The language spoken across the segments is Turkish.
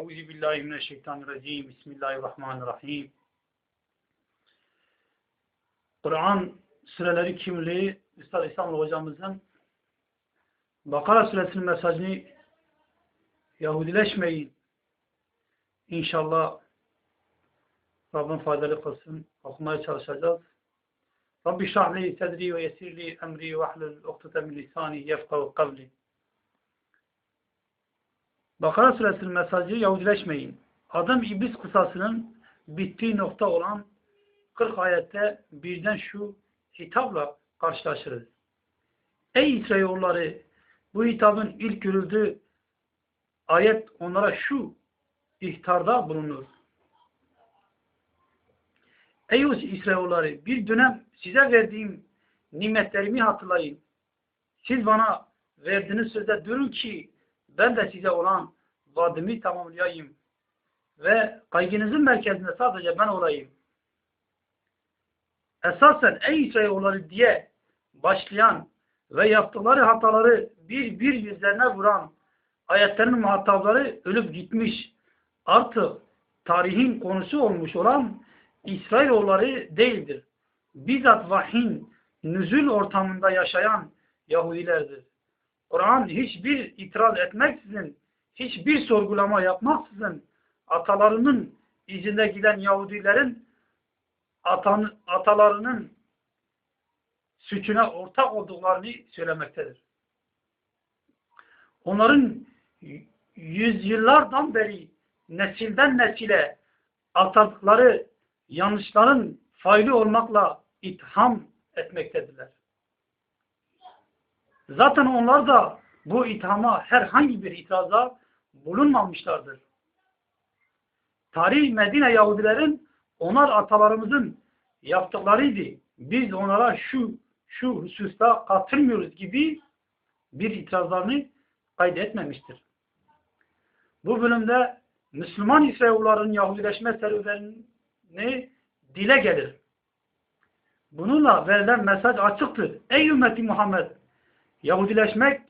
Euzu billahi mineşşeytanirracim. Bismillahirrahmanirrahim. Kur'an süreleri kimliği Üstad İslamlı hocamızın Bakara suresinin mesajını Yahudileşmeyin. İnşallah Rabbim faydalı kılsın. Okumaya çalışacağız. Rabbi şahli sedri ve yesirli emri ve ahlul uktete min lisani yefkavu kavli. Bakara suresinin mesajı Yahudileşmeyin. Adam iblis kısasının bittiği nokta olan 40 ayette birden şu hitapla karşılaşırız. Ey İsrailoğulları bu hitabın ilk görüldüğü ayet onlara şu ihtarda bulunur. Ey İsrailoğulları bir dönem size verdiğim nimetlerimi hatırlayın. Siz bana verdiğiniz sözde durun ki ben de size olan vaadimi tamamlayayım. Ve kaygınızın merkezinde sadece ben olayım. Esasen ey İsrailoğulları diye başlayan ve yaptıkları hataları bir bir yüzlerine vuran ayetlerin muhatapları ölüp gitmiş. Artık tarihin konusu olmuş olan İsrailoğulları değildir. Bizzat vahyin nüzül ortamında yaşayan Yahudilerdir. Kur'an hiçbir itiraz etmeksizin, hiçbir sorgulama yapmaksızın atalarının izinde giden Yahudilerin atan, atalarının suçuna ortak olduklarını söylemektedir. Onların yüzyıllardan beri nesilden nesile atadıkları yanlışların faili olmakla itham etmektedirler. Zaten onlar da bu ithama herhangi bir itirazda bulunmamışlardır. Tarih Medine Yahudilerin onlar atalarımızın yaptıklarıydı. Biz onlara şu şu hususta katılmıyoruz gibi bir itirazlarını kaydetmemiştir. Bu bölümde Müslüman İsraillilerin Yahudileşme serüvenini dile gelir. Bununla verilen mesaj açıktır. Ey ümmeti Muhammed! Yahudileşmek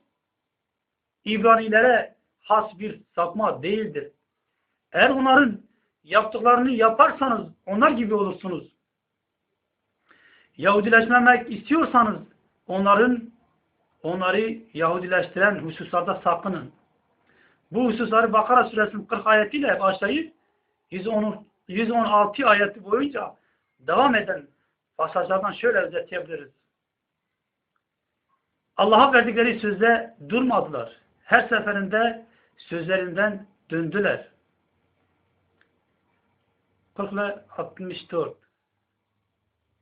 İbranilere has bir sapma değildir. Eğer onların yaptıklarını yaparsanız onlar gibi olursunuz. Yahudileşmemek istiyorsanız onların onları Yahudileştiren hususlarda sakının. Bu hususları Bakara suresinin 40 ayetiyle başlayıp 110, 116 ayeti boyunca devam eden pasajlardan şöyle özetleyebiliriz. Allah'a verdikleri sözde durmadılar. Her seferinde sözlerinden döndüler. 40 ile 64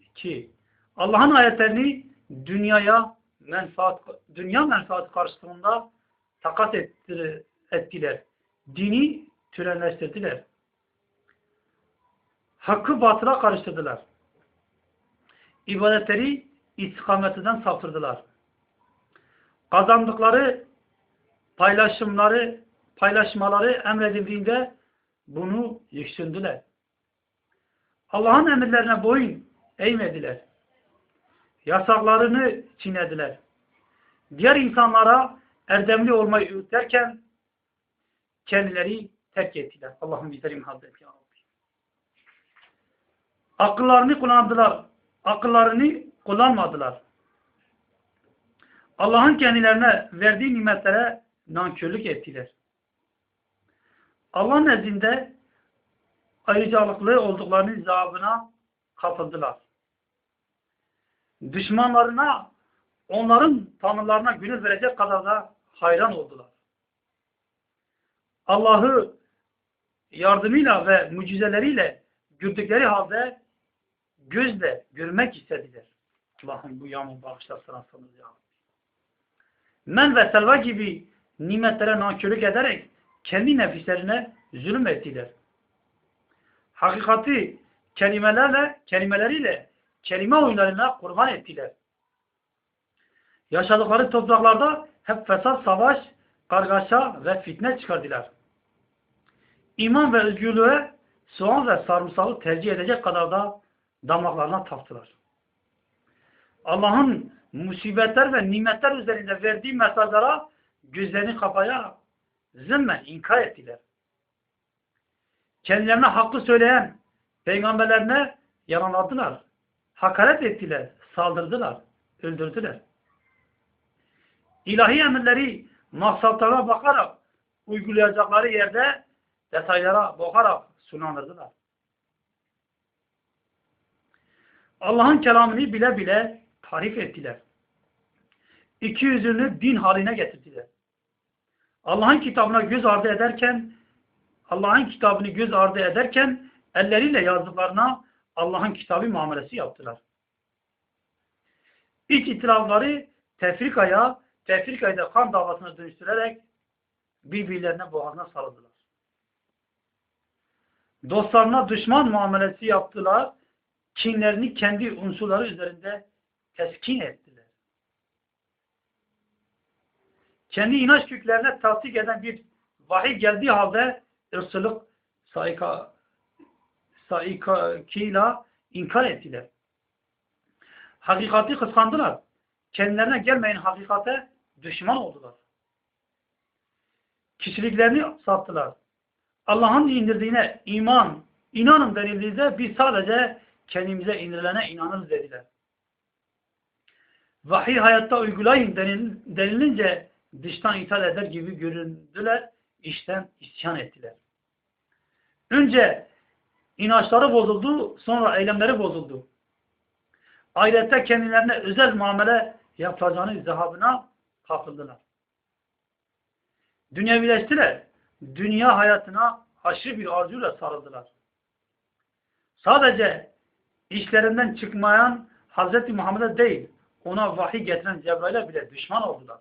2 Allah'ın ayetlerini dünyaya menfaat dünya menfaati karşılığında takat ettiler. Dini törenleştirdiler. Hakkı batıla karıştırdılar. İbadetleri istikametinden saptırdılar. Kazandıkları paylaşımları, paylaşmaları emredildiğinde bunu yüksündüler. Allah'ın emirlerine boyun eğmediler. Yasaklarını çiğnediler. Diğer insanlara erdemli olmayı öğütlerken kendileri terk ettiler. Allah'ım bizleri imhaz et ya. Akıllarını kullandılar. Akıllarını kullanmadılar. Allah'ın kendilerine verdiği nimetlere nankörlük ettiler. Allah nezdinde ayrıcalıklı olduklarının zaabına kapıldılar. Düşmanlarına, onların tanrılarına günü verecek kadar da hayran oldular. Allah'ı yardımıyla ve mucizeleriyle gördükleri halde gözle görmek istediler. Allah'ım bu yağmur bağışlasınız ya. Men ve selva gibi nimetlere nankörlük ederek kendi nefislerine zulüm ettiler. Hakikati kelimelerle, kelimeleriyle, kelime oyunlarına kurban ettiler. Yaşadıkları topraklarda hep fesat, savaş, kargaşa ve fitne çıkardılar. İman ve özgürlüğe soğan ve sarımsağı tercih edecek kadar da damaklarına taktılar. Allah'ın musibetler ve nimetler üzerinde verdiği mesajlara gözlerini kapayarak zimmen inkar ettiler. Kendilerine hakkı söyleyen peygamberlerine yalanladılar. Hakaret ettiler, saldırdılar, öldürdüler. İlahi emirleri maksatlara bakarak uygulayacakları yerde detaylara bakarak sunanırdılar. Allah'ın kelamını bile bile tarif ettiler. İki yüzünü din haline getirdiler. Allah'ın kitabına göz ardı ederken Allah'ın kitabını göz ardı ederken elleriyle yazdıklarına Allah'ın kitabı muamelesi yaptılar. İlk itirafları tefrikaya, tefrikayı da kan davasına dönüştürerek birbirlerine boğazına sarıldılar. Dostlarına düşman muamelesi yaptılar, kinlerini kendi unsurları üzerinde teskin ettiler. Kendi inanç köklerine tasdik eden bir vahiy geldiği halde ırsılık saika, saikakıyla inkar ettiler. Hakikati kıskandılar. Kendilerine gelmeyen hakikate düşman oldular. Kişiliklerini sattılar. Allah'ın indirdiğine iman, inanın denildiğinde biz sadece kendimize indirilene inanırız dediler. Vahiy hayatta uygulayın denilince dıştan ithal eder gibi göründüler, işten isyan ettiler. Önce inançları bozuldu, sonra eylemleri bozuldu. Ahirette kendilerine özel muamele yapacağını zahabına kapıldılar. Dünyevileştiler. Dünya hayatına aşırı bir arzuyla sarıldılar. Sadece işlerinden çıkmayan Hz. Muhammed'e değil, ona vahiy getiren Cebrail'e bile düşman oldular.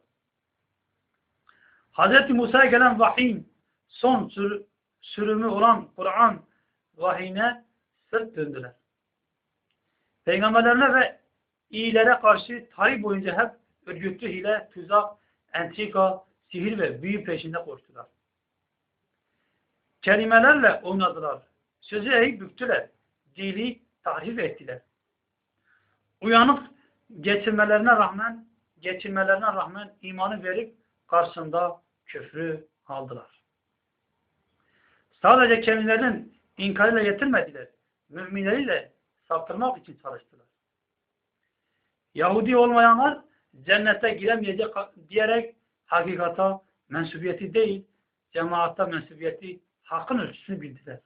Hz. Musa'ya gelen vahiyin son sür sürümü olan Kur'an vahiyine sırt döndüler. Peygamberlerine ve iyilere karşı tarih boyunca hep örgütlü hile, tuzak, entrika, sihir ve büyü peşinde koştular. Kelimelerle oynadılar. Sözü eğip büktüler. Dili tahrif ettiler. Uyanık geçirmelerine rağmen geçirmelerine rağmen imanı verip karşısında küfrü aldılar. Sadece kendilerinin inkarıyla yetinmediler. Müminleriyle saptırmak için çalıştılar. Yahudi olmayanlar cennete giremeyecek diyerek hakikata mensubiyeti değil, cemaatta mensubiyeti hakkın ölçüsünü bildiler.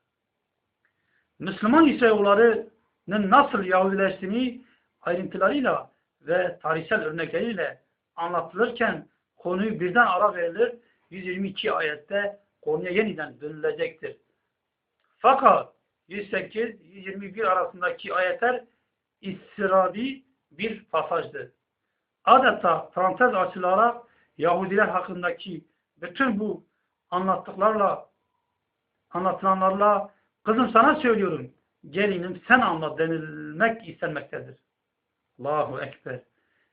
Müslüman İsrailoğullarının nasıl Yahudileştiğini ayrıntılarıyla ve tarihsel örnekleriyle anlatılırken konuyu birden ara verilir. 122 ayette konuya yeniden dönülecektir. Fakat 108-121 arasındaki ayetler istirabi bir pasajdır. Adeta parantez açılarak Yahudiler hakkındaki bütün bu anlattıklarla anlatılanlarla kızım sana söylüyorum gelinim sen anla denilmek istenmektedir. Allahu Ekber.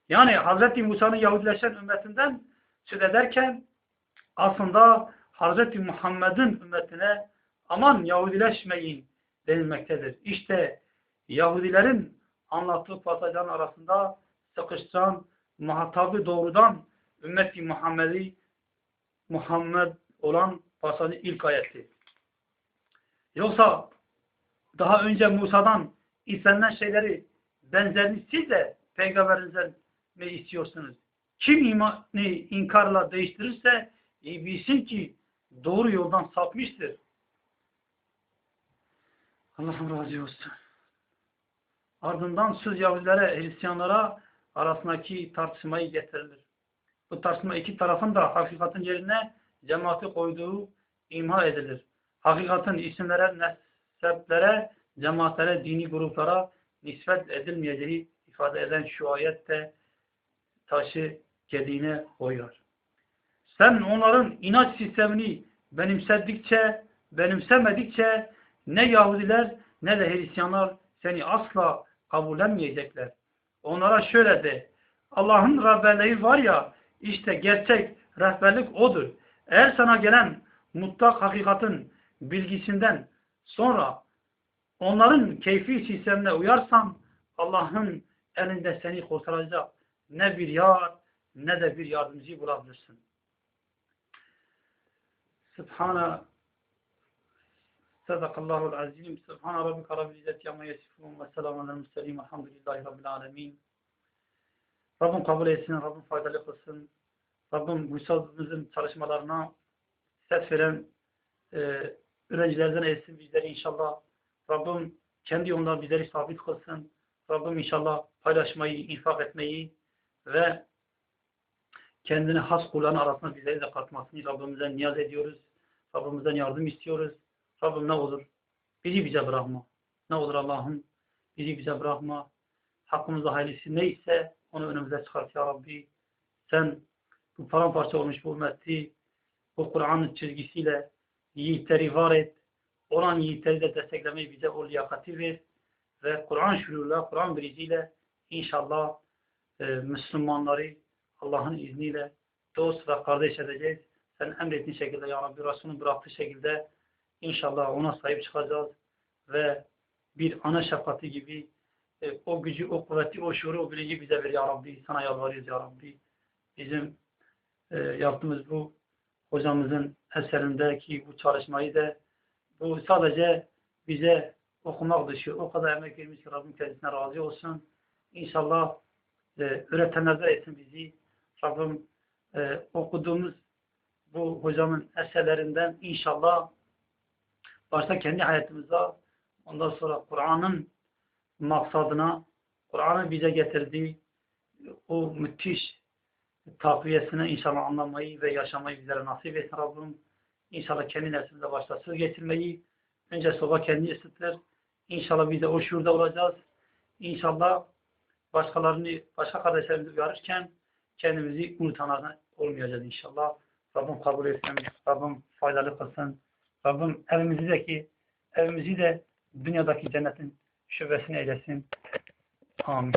Yani Hz. Musa'nın Yahudileşen ümmetinden söz ederken aslında Hz. Muhammed'in ümmetine aman Yahudileşmeyin denilmektedir. İşte Yahudilerin anlattığı pasajların arasında sıkıştıran muhatabı doğrudan ümmeti Muhammed'i Muhammed olan pasajın ilk ayeti. Yoksa daha önce Musa'dan istenilen şeyleri benzerini siz de peygamberinizden ne istiyorsunuz? Kim imanı inkarla değiştirirse iyi bilsin ki doğru yoldan sapmıştır. Allah'ım razı olsun. Ardından söz Yahudilere, Hristiyanlara arasındaki tartışmayı getirilir. Bu tartışma iki tarafın da hakikatin yerine cemaati koyduğu imha edilir. Hakikatin isimlere, neseplere, cemaatlere, dini gruplara nispet edilmeyeceği ifade eden şu ayette taşı gediğine koyar. Sen onların inanç sistemini benimsedikçe, benimsemedikçe ne Yahudiler ne de Hristiyanlar seni asla kabullenmeyecekler. Onlara şöyle de, Allah'ın rehberliği var ya, işte gerçek rehberlik odur. Eğer sana gelen mutlak hakikatin bilgisinden sonra onların keyfi sistemine uyarsan Allah'ın elinde seni kurtaracak ne bir yar ne de bir yardımcı bulabilirsin. Subhana Sadakallahul azim. Subhane rabbike rabbil izzeti amma yasifun ve selamun alel murselin. Elhamdülillahi rabbil alemin. Rabbim kabul etsin, Rabbim faydalı kılsın. Rabbim Gülsaz'ımızın çalışmalarına ses veren e, öğrencilerden etsin bizleri inşallah. Rabbim kendi yolunda bizleri sabit kılsın. Rabbim inşallah paylaşmayı, infak etmeyi ve kendini has kulların arasında bizleri de katmasını Rabbimizden niyaz ediyoruz. Rabbimizden yardım istiyoruz. Rabbim ne olur bizi bize bırakma. Ne olur Allah'ım bizi bize bırakma. Hakkımızda hayırlısı neyse onu önümüze çıkart ya Rabbi. Sen bu paramparça olmuş bu ümmeti bu Kur'an'ın çizgisiyle yiğitleri var et. Olan yiğitleri de desteklemeyi bize o liyakati ver. Ve Kur'an şuuruyla, Kur'an biriciyle inşallah e, Müslümanları Allah'ın izniyle dost ve kardeş edeceğiz. Sen emrettiğin şekilde ya Rabbi Resul'ün bıraktığı şekilde inşallah ona sahip çıkacağız ve bir ana şefkati gibi e, o gücü, o kuvveti, o şuuru, o bilinci bize ver ya Rabbi. Sana yalvarıyoruz ya Rabbi. Bizim e, yaptığımız bu hocamızın eserindeki bu çalışmayı da bu sadece bize okumak dışı o kadar emek vermiş ki Rabbim kendisine razı olsun. İnşallah e, öğretenler de etsin bizi. Rabbim e, okuduğumuz bu hocamın eserlerinden inşallah başta kendi hayatımıza ondan sonra Kur'an'ın maksadına Kur'an'ın bize getirdiği o müthiş takviyesini inşallah anlamayı ve yaşamayı bizlere nasip etsin Rabbim. İnşallah kendi nefsimize başta söz getirmeyi önce soba kendi ısıtır. İnşallah biz de o şuurda olacağız. İnşallah başkalarını, başka kardeşlerimizi uyarırken kendimizi unutanlardan olmayacağız inşallah. Rabbim kabul etsin. Rabbim faydalı kılsın. Rabbim evimizdeki evimizi de dünyadaki cennetin şubesini eylesin. Amin.